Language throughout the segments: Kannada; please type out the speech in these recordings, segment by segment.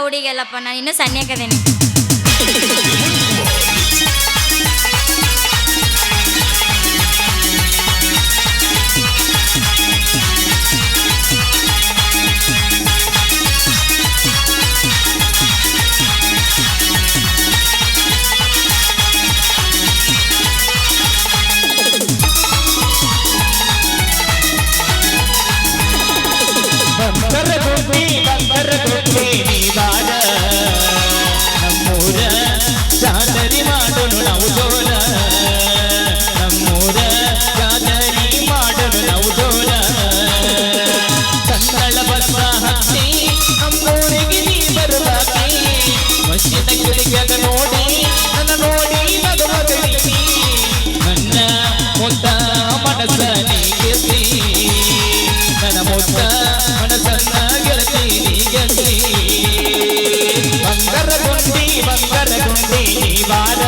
ಹುಡುಗಿಯಲ್ಲಪ್ಪ ನಾನು ಇನ್ನೂ ಸಣ್ಣಕ್ಕದೇನೆ ಮುತ್ತ ಮನಸನ್ನ ಗೆಳತಿ ಗೆಳತಿ ಬಂಗರ ಗುಂಡಿ ಬಂಗರ ಗುಂಡಿ ಬಾರ.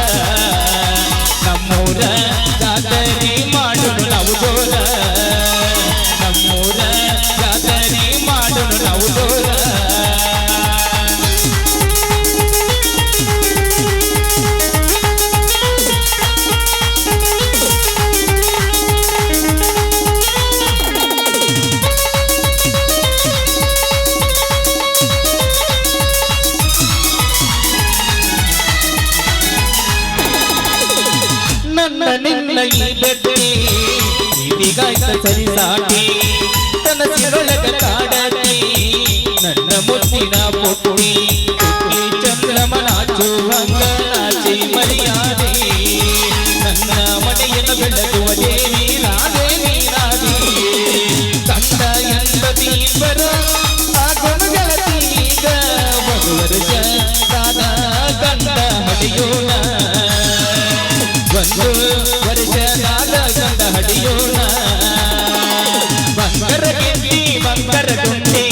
ನಿನ್ನ ಈ ಬೆಟ್ಟಿ ಇದೀಗಾಯ್ತ ಸರಿ ಸಾಟಿ ಕನಸಿನೊಳಗ ಕಾಡತಿ ನನ್ನ ಮುತ್ತಿನ ಪುಟ್ಟಿ. ವರ್ಷನಾದ ಗಂಧ ಹಡಿಯೋಣ ಬಂಗರ ಗೆಡ್ಡಿ ಬಂಗರ ಗುಂಡಿ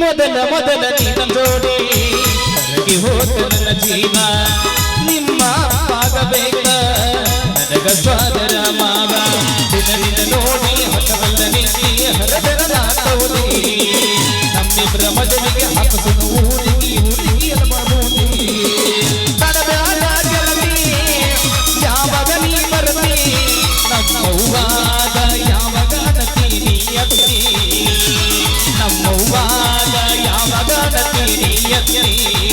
ಮೊದಲ ಮೊದಲ ನಿನ್ನ ಜೋಡಿ ಹೋದ ನನ್ನ ಜೀವ. ನಿಮ್ಮ ಪಾದ യരീ